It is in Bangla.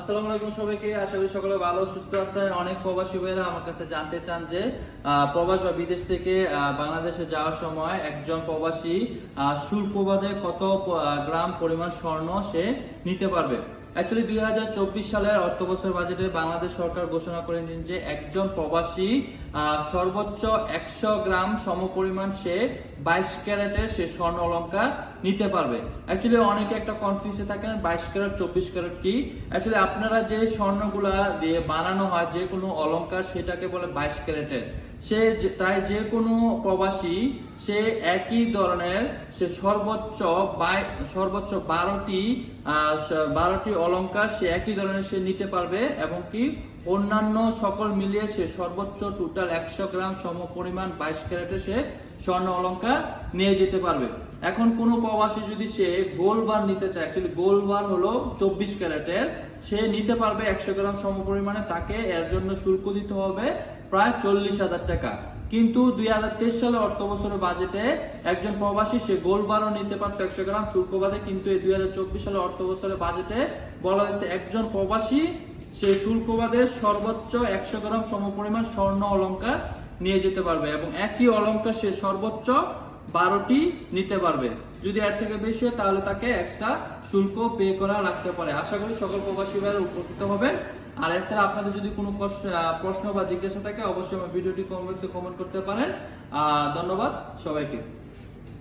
আসসালামু আলাইকুম সবাইকে। আশা করি সকলে ভালো সুস্থ আছেন। অনেক প্রবাসী ভাইরা আমার কাছে জানতে চান যে প্রবাস বা বিদেশ থেকে বাংলাদেশে যাওয়ার সময় একজন প্রবাসী আহ, শুল্ক বাদে কত গ্রাম পরিমাণ স্বর্ণ সে নিতে পারবে? অ্যাকচুয়ালি দুই হাজার চব্বিশ সালের অর্থ বছর বাজেটে বাংলাদেশ সরকার ঘোষণা করেছেন যে একজন প্রবাসী সর্বোচ্চ একশো গ্রাম সমপরিমাণ সে বাইশ ক্যারেটের সে স্বর্ণ অলংকার নিতে পারবে। অ্যাকচুয়ালি অনেকে একটা কনফিউজে থাকেন, বাইশ ক্যারেট, চব্বিশ ক্যারেট কি? অ্যাকচুয়ালি আপনারা যে স্বর্ণগুলা দিয়ে বানানো হয়, যে কোনো অলংকার, সেটাকে বলে বাইশ ক্যারেটের সে তাই যে কোনো প্রবাসী, সে একই ধরনের, সে সর্বোচ্চ সর্বোচ্চ বারোটি বারোটি অলংকার সে একই ধরনের সে নিতে পারবে এবং কি অন্যান্য সকল মিলিয়ে সে সর্বোচ্চ টোটাল একশো গ্রাম সম পরিমাণ বাইশ ক্যারেটে সে স্বর্ণ অলঙ্কার নিয়ে যেতে পারবে। এখন কোনো প্রবাসী যদি সে গোল্ড বার নিতে চায় অ্যাকচুয়ালি গোল্ড বার হলো চব্বিশ ক্যারেটের, সে নিতে পারবে একশো গ্রাম সম পরিমাণে, তাকে এর জন্য শুল্ক দিতে হবে প্রায় চল্লিশ হাজার টাকা। কিন্তু দুই হাজার তেইশ সালে অর্থ বছরের বাজেটে একজন প্রবাসী সে গোল বারও নিতে পারতো একশো গ্রাম, শুল্ক বাদে, কিন্তু এই দুই হাজার চব্বিশ সালে অর্থ বছরের বাজেটে বলা হয়েছে একজন প্রবাসী সে শুল্ক বাদে সর্বোচ্চ একশো গ্রাম সমপরিমাণ স্বর্ণ অলঙ্কার নিয়ে যেতে পারবে এবং একই অলঙ্কার সে সর্বোচ্চ বারোটি নিতে পারবে। যদি এর থেকে বেশি হয়, তাহলে তাকে এক্সট্রা শুল্ক পে করা লাগতে পারে। আশা করি সকল প্রবাসী ভাইয়েরা উপকৃত হবেন। আর এছাড়া আপনাদের যদি কোনো প্রশ্ন বা জিজ্ঞাসা থাকে, অবশ্যই আমার ভিডিওটি কমেন্ট কমেন্ট করতে পারেন। ধন্যবাদ সবাইকে।